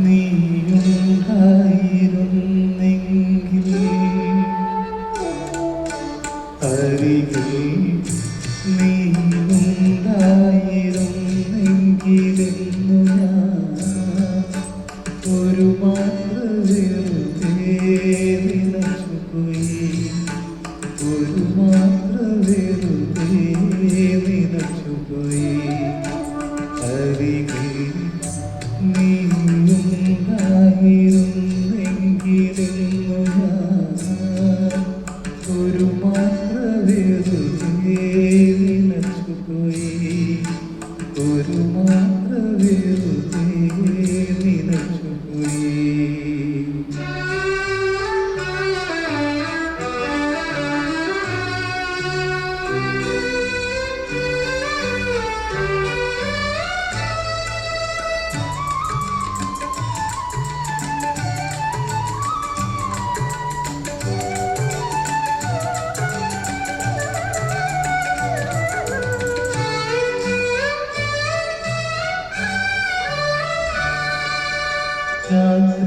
നീയുണ്ടായിരുന്നെങ്കിൽ അരികിൽ നീയുണ്ടായിരുന്നെങ്കിലെന്നു ഞാൻ ഒരു മാത്രേ ഒരു me, let's go.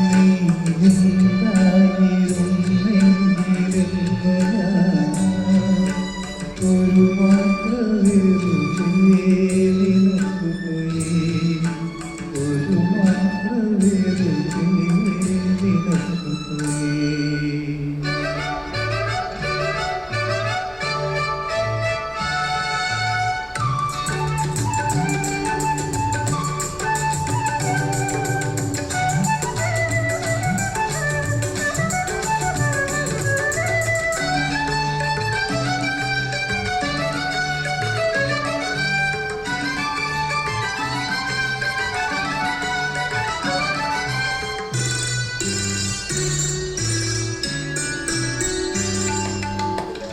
Thank you.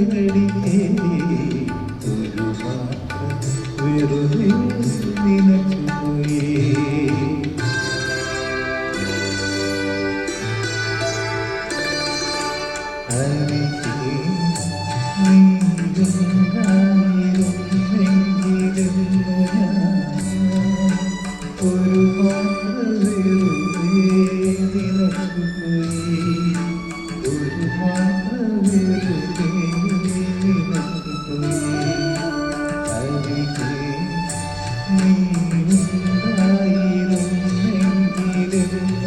കൈവടിയേ ഒരു മാത്രം വെറുതെ നിനക്കുപോയേ അരികെ നീ